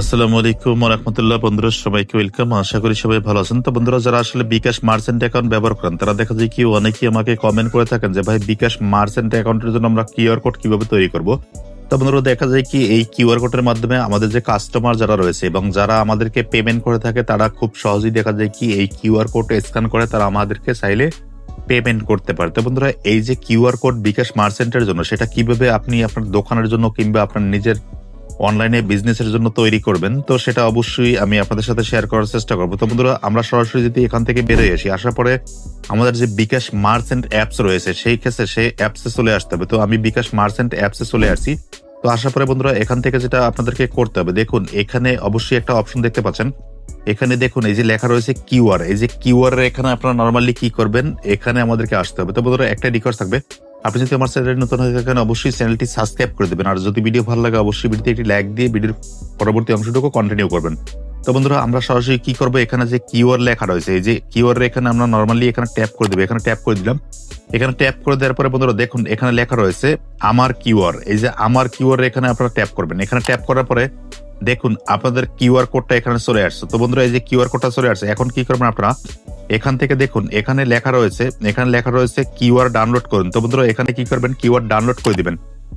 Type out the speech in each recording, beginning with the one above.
আসসালামু আলাইকুম রহমতুল্লাহ। বন্ধুরা, সবাইকে ওয়েলকাম। আশা করি সবাই ভালো আছেন। তো বন্ধুরা, যারা আসলে বিকাশ মার্চেন্ট অ্যাকাউন্ট ব্যবহার করেন, তারা দেখা যায় কি অনেকেই আমাকে কমেন্ট করে থাকেন যে, ভাই, বিকাশ মার্চেন্ট অ্যাকাউন্টের জন্য আমরা কিউআর কোড কীভাবে তৈরি করব? তো বন্ধুরা, দেখা যায় কি এই কিউআর কোডের মাধ্যমে আমাদের যে কাস্টমার যারা রয়েছে এবং যারা আমাদেরকে পেমেন্ট করে থাকে, তারা খুব সহজেই দেখা যায় কি এই কিউআর কোড স্ক্যান করে তারা আমাদেরকে চাইলে পেমেন্ট করতে পারে। তো বন্ধুরা, এই যে কিউআর কোড বিকাশ মার্চেন্টের জন্য, সেটা কীভাবে আপনি আপনার দোকানের জন্য কিংবা আপনার নিজের অনলাইনে বিজনেসের জন্য তৈরি করবেন, তো সেটা অবশ্যই আমি আপনাদের সাথে শেয়ার করার চেষ্টা করব। তো বন্ধুরা, আমরা সরাসরি যদি এখান থেকে বেরোয় আসি, আসার পরে আমাদের যে বিকাশ মার্চেন্ট অ্যাপস রয়েছে, সেই ক্ষেত্রে সেই অ্যাপসে চলে আসতে হবে। তো আমি বিকাশ মার্চেন্ট অ্যাপসে চলে আসছি। তো আসার পরে বন্ধুরা, এখান থেকে যেটা আপনাদেরকে করতে হবে, দেখুন, এখানে অবশ্যই একটা অপশন দেখতে পাচ্ছেন। এখানে দেখুন, এই যে লেখা রয়েছে কিউআর এই যে কিউআর এখানে আপনারা নর্মালি কি করবেন, এখানে আমাদেরকে আসতে হবে। তো বন্ধুরা, একটা রিকোয়েস্ট থাকবে। আপনি যদি আমার চ্যানেলে নতুন হয়ে থাকেন, অবশ্যই চ্যানেলটি সাবস্ক্রাইব করে দেবেন। আর যদি ভিডিও ভালো লাগে, অবশ্যই ভিডিওতে একটি লাইক দিয়ে ভিডিওর পরবর্তী অংশটুকু কন্টিনিউ করবেন। তো বন্ধুরা, আমরা সরাসরি কি করব? এখানে যে কিউআর লেখা রয়েছে, এই যে কিউআর এখানে আমরা নর্মালি এখানে ট্যাপ করে দেবো। এখানে ট্যাপ করে দিলাম। এখানে ট্যাপ করে দেওয়ার পরে বন্ধুরা, দেখুন, এখানে লেখা রয়েছে, আমার কিউআর এই যে আমার কিউআর এখানে আপনারা ট্যাপ করবেন। এখানে ট্যাপ করার পরে, দেখুন, আপনাদের কিউআর কোডটা এখানে চলে আসছে। তো বন্ধুরা, এই যে কিউআর কোডটা চলে আসছে, এখন কি করবেন আপনারা? এখান থেকে দেখুন, এখানে লেখা রয়েছে, এখানে লেখা রয়েছে কিউআর ডাউনলোড করুন। তো বন্ধুরা, এখানে কি করবেন? কিউআর ডাউনলোড করে দিবেন।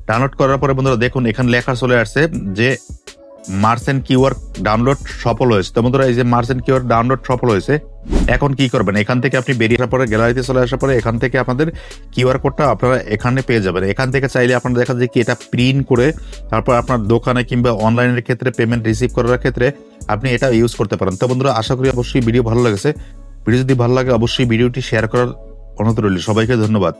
ডাউনলোড করার পরে বন্ধুরা, দেখুন, এখানে লেখা চলে আসছে যে মার্সেন্ট কিউআর ডাউনলোড সফল হয়েছে। তো বন্ধুরা, এই যে মার্সেন্ট কিউআর ডাউনলোড সফল হয়েছে, এখন কি করবেন? এখান থেকে আপনি বেরিয়ে আসার পরে, গ্যালারিতে চলে আসার পরে, এখান থেকে আপনাদের কিউআর কোডটা আপনারা এখানে পেয়ে যাবেন। এখান থেকে চাইলে আপনারা দেখা যায় কি, এটা প্রিন্ট করে তারপর আপনার দোকানে কিংবা অনলাইনের ক্ষেত্রে পেমেন্ট রিসিভ করার ক্ষেত্রে আপনি এটা ইউজ করতে পারেন। তো বন্ধুরা, আশা করি অবশ্যই ভিডিও ভালো লেগেছে। ভিডিও যদি ভালো লাগে অবশ্যই ভিডিওটি শেয়ার করার অনুরোধ রইল। সবাইকে ধন্যবাদ।